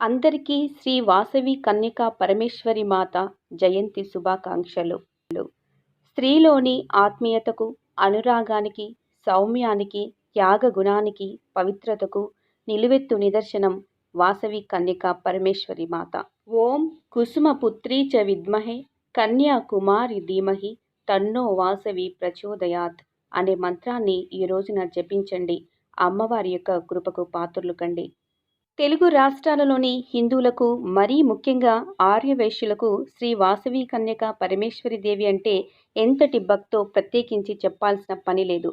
అందరికీ శ్రీ వాసవి కన్యకా పరమేశ్వరి మాత జయంతి శుభాకాంక్షలు. స్త్రీలోని ఆత్మీయతకు అనురాగానికి సౌమ్యానికి త్యాగ గుణానికి పవిత్రతకు నిలువెత్తు నిదర్శనం వాసవి కన్యకా పరమేశ్వరి మాత. ఓం కుసుమపుత్రీ చ విద్మహే కన్యాకుమారి ధీమహి తన్నో వాసవి ప్రచోదయాత్ అనే మంత్రాన్ని ఈ రోజున జపించండి. అమ్మవారి యొక్క కృపకు పాత్రలు కండి. తెలుగు రాష్ట్రాలలోని హిందువులకు మరీ ముఖ్యంగా ఆర్యవైశ్యులకు శ్రీ వాసవి కన్యక పరమేశ్వరి దేవి అంటే ఎంతటి భక్తో ప్రత్యేకించి చెప్పాల్సిన పని లేదు.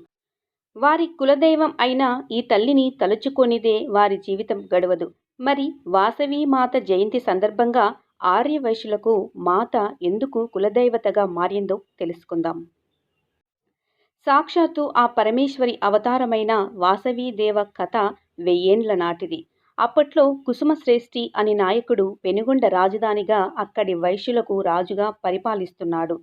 వారి కులదైవం అయిన ఈ తల్లిని తలుచుకొనిదే వారి జీవితం గడవదు. మరి వాసవి మాత జయంతి సందర్భంగా ఆర్యవైశ్యులకు మాత ఎందుకు కులదైవతగా మారిందో తెలుసుకుందాం. సాక్షాత్తు ఆ పరమేశ్వరి అవతారమైన వాసవీదేవ కథ వెయ్యేండ్ల నాటిది. అప్పట్లో కుసుమశ్రేష్ఠి అని నాయకుడు పెనుగొండ రాజధానిగా అక్కడి వైశ్యులకు రాజుగా పరిపాలిస్తున్నాడు.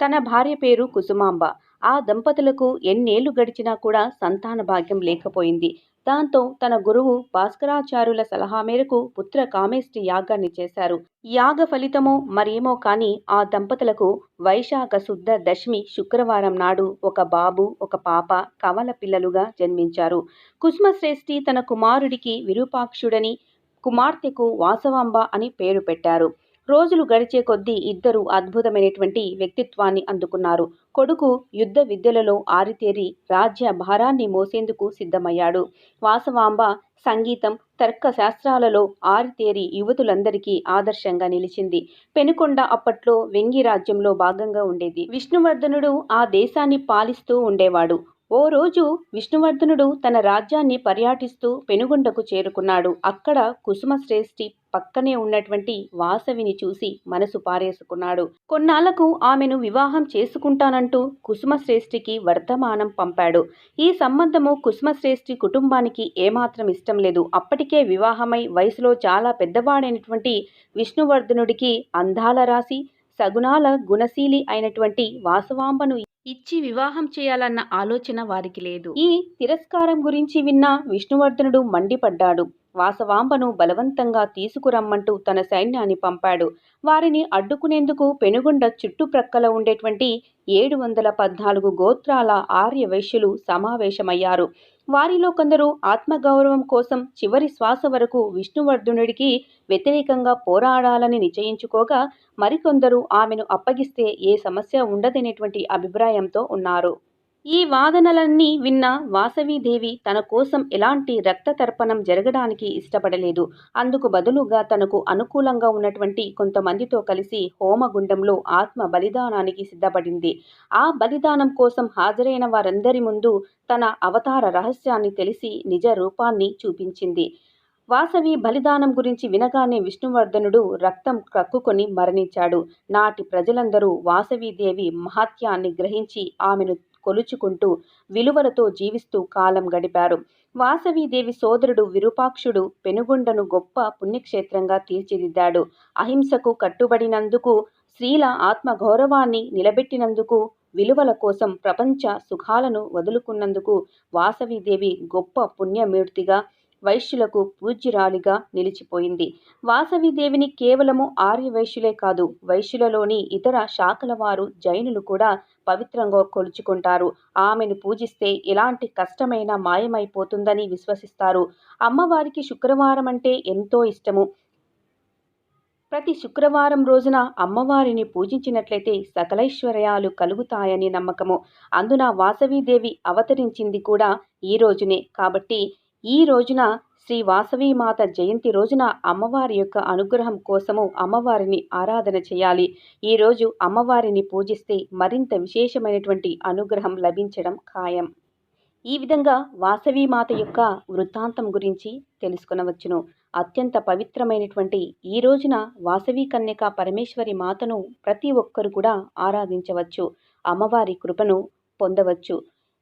తన భార్య పేరు కుసుమాంబ. ఆ దంపతులకు ఎన్నేళ్ళు గడిచినా కూడా సంతాన భాగ్యం లేకపోయింది. దాంతో తన గురువు భాస్కరాచార్యుల సలహా మేరకు పుత్ర కామేష్టి యాగాన్ని చేశారు. యాగ ఫలితమో మరేమో కాని ఆ దంపతులకు వైశాఖ శుద్ధ దశమి శుక్రవారం నాడు ఒక బాబు ఒక పాప కవల పిల్లలుగా జన్మించారు. కుసుమశ్రేష్ఠి తన కుమారుడికి విరూపాక్షుడని కుమార్తెకు వాసవాంబ అని పేరు పెట్టారు. రోజులు గడిచే కొద్దీ ఇద్దరు అద్భుతమైనటువంటి వ్యక్తిత్వాన్ని అందుకున్నారు. కొడుకు యుద్ధ విద్యలలో ఆరితేరి రాజ్య భారాన్ని మోసేందుకు సిద్ధమయ్యాడు. వాసవాంబ సంగీతం తర్క శాస్త్రాలలో ఆరితేరి యువతులందరికీ ఆదర్శంగా నిలిచింది. పెనుకొండ అప్పట్లో వెంగి రాజ్యంలో భాగంగా ఉండేది. విష్ణువర్ధనుడు ఆ దేశాన్ని పాలిస్తూ ఉండేవాడు. ఓ రోజు విష్ణువర్ధనుడు తన రాజ్యాన్ని పర్యాటిస్తూ పెనుగొండకు చేరుకున్నాడు. అక్కడ కుసుమశ్రేష్ఠి పక్కనే ఉన్నటువంటి వాసవిని చూసి మనసు పారేసుకున్నాడు. కొన్నాళ్ళకు ఆమెను వివాహం చేసుకుంటానంటూ కుసుమశ్రేష్ఠికి వర్ధమానం పంపాడు. ఈ సంబంధము కుసుమశ్రేష్ఠి కుటుంబానికి ఏమాత్రం ఇష్టం లేదు. అప్పటికే వివాహమై వయసులో చాలా పెద్దవాడైనటువంటి విష్ణువర్ధనుడికి అందాల రాశి సగుణాల గుణశీలి అయినటువంటి వాసవాంబను ఇచ్చి వివాహం చేయాలన్న ఆలోచన వారికి లేదు. ఈ తిరస్కారం గురించి విన్న విష్ణువర్ధనుడు మండిపడ్డాడు. వాసవాంబను బలవంతంగా తీసుకురమ్మంటూ తన సైన్యాన్ని పంపాడు. వారిని అడ్డుకునేందుకు పెనుగొండ చుట్టుప్రక్కల ఉండేటువంటి ఏడు వందల పద్నాలుగు గోత్రాల ఆర్య వైశ్యులు సమావేశమయ్యారు. వారిలో కొందరు ఆత్మగౌరవం కోసం చివరి శ్వాస వరకు విష్ణువర్ధనుడికి వ్యతిరేకంగా పోరాడాలని నిశ్చయించుకోగా మరికొందరు ఆమెను అప్పగిస్తే ఏ సమస్య ఉండదనేటువంటి అభిప్రాయంతో ఉన్నారు. ఈ వాదనలన్నీ విన్న వాసవీదేవి తన కోసం ఎలాంటి రక్త తర్పణం జరగడానికి ఇష్టపడలేదు. అందుకు బదులుగా తనకు అనుకూలంగా ఉన్నటువంటి కొంతమందితో కలిసి హోమగుండంలో ఆత్మ బలిదానానికి సిద్ధపడింది. ఆ బలిదానం కోసం హాజరైన వారందరి ముందు తన అవతార రహస్యాన్ని తెలిసి నిజ రూపాన్ని చూపించింది. వాసవి బలిదానం గురించి వినగానే విష్ణువర్ధనుడు రక్తం కక్కుకొని మరణించాడు. నాటి ప్రజలందరూ వాసవీదేవి మహత్యాన్ని గ్రహించి ఆమెను కొలుచుకుంటూ విలువలతో జీవిస్తూ కాలం గడిపారు. వాసవీదేవి సోదరుడు విరూపాక్షుడు పెనుగొండను గొప్ప పుణ్యక్షేత్రంగా తీర్చిదిద్దాడు. అహింసకు కట్టుబడినందుకు స్త్రీల ఆత్మగౌరవాన్ని నిలబెట్టినందుకు విలువల కోసం ప్రపంచ సుఖాలను వదులుకున్నందుకు వాసవీదేవి గొప్ప పుణ్యమూర్తిగా వైశ్యులకు పూజ్యురాలిగా నిలిచిపోయింది. వాసవిదేవిని కేవలము ఆర్య వైశ్యులే కాదు వైశ్యులలోని ఇతర శాఖల వారు జైనులు కూడా పవిత్రంగా కొలుచుకుంటారు. ఆమెను పూజిస్తే ఎలాంటి కష్టమైనా మాయమైపోతుందని విశ్వసిస్తారు. అమ్మవారికి శుక్రవారం అంటే ఎంతో ఇష్టము. ప్రతి శుక్రవారం రోజున అమ్మవారిని పూజించినట్లయితే సకలైశ్వర్యాలు కలుగుతాయని నమ్మకము. అందున వాసవీదేవి అవతరించింది కూడా ఈ రోజునే. కాబట్టి ఈ రోజున శ్రీ వాసవీమాత జయంతి రోజున అమ్మవారి యొక్క అనుగ్రహం కోసము అమ్మవారిని ఆరాధన చేయాలి. ఈరోజు అమ్మవారిని పూజిస్తే మరింత విశేషమైనటువంటి అనుగ్రహం లభించడం ఖాయం. ఈ విధంగా వాసవీమాత యొక్క వృత్తాంతం గురించి తెలుసుకునవచ్చును. అత్యంత పవిత్రమైనటువంటి ఈ రోజున వాసవి కన్యక పరమేశ్వరి మాతను ప్రతి ఒక్కరు కూడా ఆరాధించవచ్చు. అమ్మవారి కృపను పొందవచ్చు.